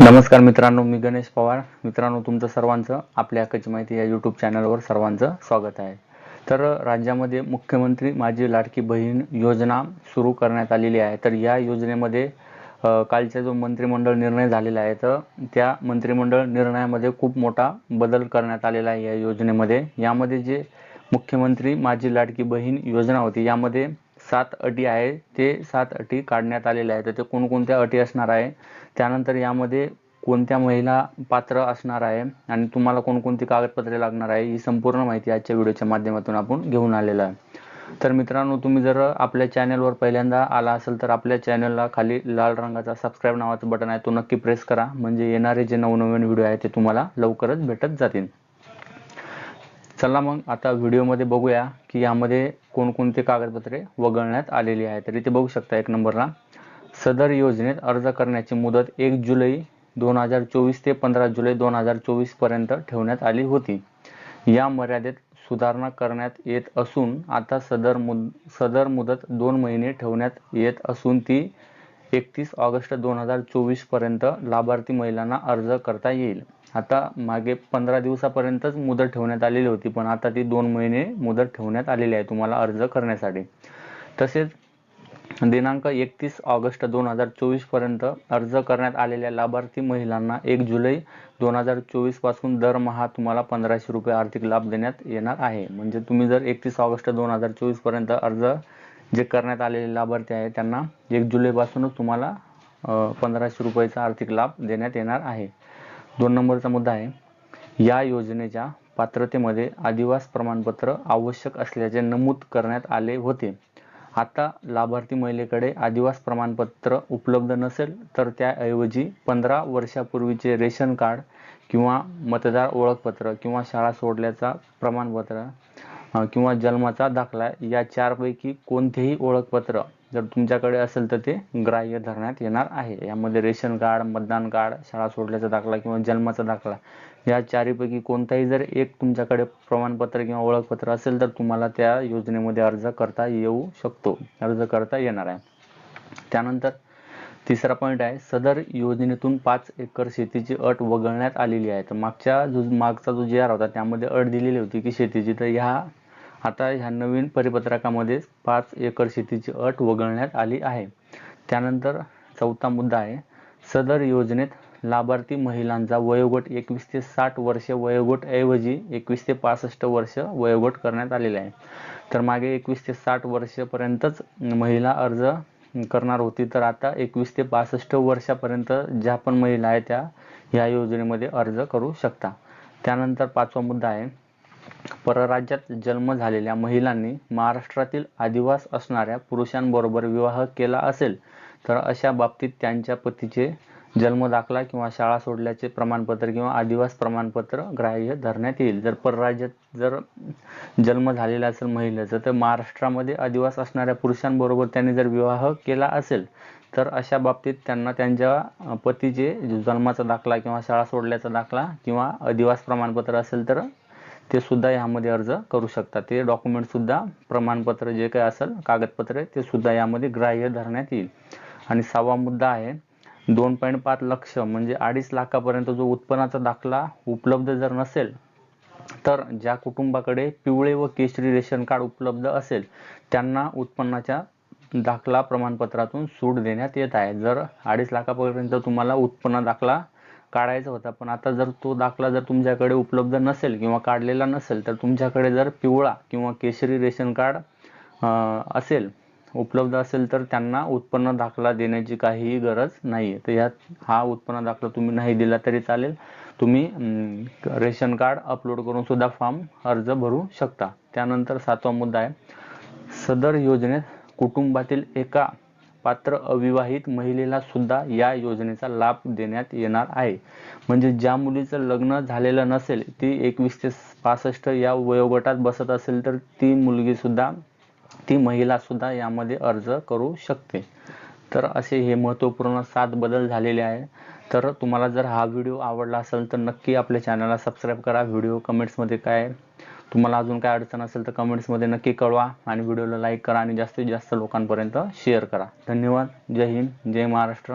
नमस्कार मित्रांनो मी गणेश पवार. मित्रांनो तुमचं सर्वांचं आपल्या हक्काची माहिती या यूट्यूब चॅनलवर सर्वांचं स्वागत आहे. तर राज्यामध्ये मुख्यमंत्री माझी लाडकी बहीण योजना सुरू करण्यात आलेली आहे. तर या योजनेमध्ये कालचा जो मंत्रिमंडळ निर्णय झालेला आहे तर त्या मंत्रिमंडळ निर्णयामध्ये खूप मोठा बदल करण्यात आलेला आहे या योजनेमध्ये. यामध्ये जे मुख्यमंत्री माझी लाडकी बहीण योजना होती यामध्ये सात अटी आहे. ते सात अटी काढण्यात आलेल्या आहेत. तर ते कोणकोणत्या अटी असणार आहे? त्यानंतर यामध्ये कोणत्या महिला पात्र असणार आहे? आणि तुम्हाला कोणकोणती कागदपत्रे लागणार आहे? ही संपूर्ण माहिती आजच्या व्हिडिओच्या माध्यमातून आपण घेऊन आलेलो आहे. तर मित्रांनो तुम्ही जर आपल्या चॅनलवर पहिल्यांदा आला असेल तर आपल्या चॅनलला खाली लाल रंगाचा सबस्क्राईब नावाचं बटन आहे. तो नक्की प्रेस करा. म्हणजे येणारे जे नवनवीन व्हिडिओ आहे ते तुम्हाला लवकरच भेटत जातील. चला मग आता व्हिडिओमध्ये बघूया की यामध्ये कोणकोणती कागदपत्रे वगळण्यात आलेली आहेत. तर इथे बघू शकता एक नंबरला. सदर योजनेत अर्ज करण्याची मुदत एक जुलै दोन हजार चोवीस ते पंधरा जुलै दोन हजार चोवीसपर्यंत ठेवण्यात आली होती. या मर्यादेत सुधारणा करण्यात येत असून आता सदर मुद सदर मुदत दोन महिने ठेवण्यात येत असून ती एकतीस ऑगस्ट दोन हजार चोवीसपर्यंत लाभार्थी महिलांना अर्ज करता येईल. आता मागे पंधरा दिवसापर्यंतच मुदत ठेवण्यात आलेली होती पण आता ती दोन महिने मुदत ठेवण्यात आलेली आहे तुम्हाला अर्ज करण्यासाठी. तसेच दिनांक एकतीस ऑगस्ट दोन हजार चोवीसपर्यंत अर्ज करण्यात आलेल्या लाभार्थी महिलांना एक जुलै दोन हजार चोवीसपासून दरमहा तुम्हाला पंधराशे रुपये आर्थिक लाभ देण्यात येणार आहे. म्हणजे तुम्ही जर एकतीस ऑगस्ट दोन हजार चोवीसपर्यंत अर्ज जे करण्यात आलेले लाभार्थी आहे त्यांना एक जुलैपासूनच तुम्हाला पंधराशे रुपयाचा आर्थिक लाभ देण्यात येणार आहे. दोन नंबरचा मुद्दा आहे. या योजनेच्या पात्रतेमध्ये आदिवास प्रमाणपत्र आवश्यक असल्याचे नमूद करण्यात आले होते. आता लाभार्थी महिलेकडे आदिवास प्रमाणपत्र उपलब्ध नसेल तर त्याऐवजी पंधरा वर्षापूर्वीचे रेशन कार्ड किंवा मतदार ओळखपत्र किंवा शाळा सोडल्याचा प्रमाणपत्र किंवा जन्माचा दाखला या चारपैकी कोणतेही ओळखपत्र जर तुमच्याकडे असेल तर ते ग्राह्य धरण्यात येणार आहे. यामध्ये रेशन कार्ड मतदान कार्ड शाळा सोडल्याचा दाखला किंवा जन्माचा दाखला या चारीपैकी कोणताही जर एक तुमच्याकडे प्रमाणपत्र किंवा ओळखपत्र असेल तर तुम्हाला त्या योजनेमध्ये अर्ज करता येऊ शकतो अर्ज करता येणार आहे. त्यानंतर तिसरा पॉईंट आहे सदर योजनेतून पाच एकर शेतीची अट वगळण्यात आलेली आहे. तर मागच्या जो मागचा जो जी आर होता त्यामध्ये अट दिलेली होती की शेतीची तर ह्या आता ह्या नवीन परिपत्रकामध्ये पाच एकर शेतीची अट वगळण्यात आली आहे. त्यानंतर चौथा मुद्दा आहे सदर योजनेत लाभार्थी महिलांचा वयोगट एकवीस ते साठ वर्ष वयोगट ऐवजी एकवीस ते पासष्ट वर्ष वयोगट करण्यात आलेले आहे. तर मागे एकवीस ते साठ वर्षपर्यंतच महिला अर्ज करणार होती तर आता एकवीस ते पासष्ट वर्षापर्यंत ज्या पण महिला आहे त्या ह्या योजनेमध्ये अर्ज करू शकता. त्यानंतर पाचवा मुद्दा आहे परराज्यात जन्म झालेल्या महिलांनी महाराष्ट्रातील आदिवास असणाऱ्या पुरुषांबरोबर विवाह केला असेल तर अशा बाबतीत त्यांच्या पतीचे जन्मदाखला किंवा शाळा सोडल्याचे प्रमाणपत्र किंवा आदिवास प्रमाणपत्र ग्राह्य धरण्यात येईल. जर परराज्यात जर जन्म झालेला असेल महिलेचं तर महाराष्ट्रामध्ये आदिवास असणाऱ्या पुरुषांबरोबर त्यांनी जर विवाह केला असेल तर अशा बाबतीत त्यांना त्यांच्या पतीचे जन्माचा दाखला किंवा शाळा सोडल्याचा दाखला किंवा आदिवास प्रमाणपत्र असेल तर ते सुद्धा यामध्ये अर्ज करू शकतात. ते डॉक्युमेंट सुद्धा प्रमाणपत्र जे काही असेल कागदपत्रे ते सुद्धा यामध्ये ग्राह्य धरण्यात येईल. आणि सहावा मुद्दा आहे दोन पॉईंट पाच लक्ष म्हणजे अडीच लाखापर्यंत जो उत्पन्नाचा दाखला उपलब्ध जर नसेल तर ज्या कुटुंबाकडे पिवळे व केशरी रेशन कार्ड उपलब्ध असेल त्यांना उत्पन्नाच्या दाखला प्रमाणपत्रातून सूट देण्यात येत आहे. जर अडीच लाखापर्यंत तुम्हाला उत्पन्न दाखला काढायचा होता. पण आता जर तो दाखला जर तुमच्याकडे उपलब्ध नसेल किंवा काढलेला नसेल तर तुमच्याकडे जर पिवळा किंवा केशरी रेशन कार्ड असेल उपलब्ध असेल तर त्यांना उत्पन्न दाखला देण्याची काहीही गरज नाही आहे तर यात हा उत्पन्न दाखला तुम्ही नाही दिला तरी चालेल. तुम्ही रेशन कार्ड अपलोड करून सुद्धा फॉर्म अर्ज भरू शकता. त्यानंतर सातवा मुद्दा आहे सदर योजनेत कुटुंबातील एका पात्र अविवाहित महिलेला सुद्धा या योजनेचा लाभ देण्यात येणार आहे. म्हणजे ज्या मुलीचं लग्न झालेलं नसेल ती एकवीस ते पासष्ट या वयोगटात बसत असेल तर ती मुलगी सुद्धा ती महिला सुद्धा यामध्ये अर्ज करू शकते. तर असे हे महत्त्वपूर्ण सात बदल झालेले आहे तर तुम्हाला जर हा व्हिडिओ आवडला असेल तर नक्की आपल्या चॅनलला सबस्क्राईब करा. व्हिडिओ कमेंट्समध्ये काय तुम्हाला अजून काय अडचण असेल तर कमेंट्समध्ये नक्की कळवा आणि व्हिडिओला लाईक करा आणि जास्तीत जास्त लोकांपर्यंत शेअर करा. धन्यवाद. जय हिंद. जय महाराष्ट्र.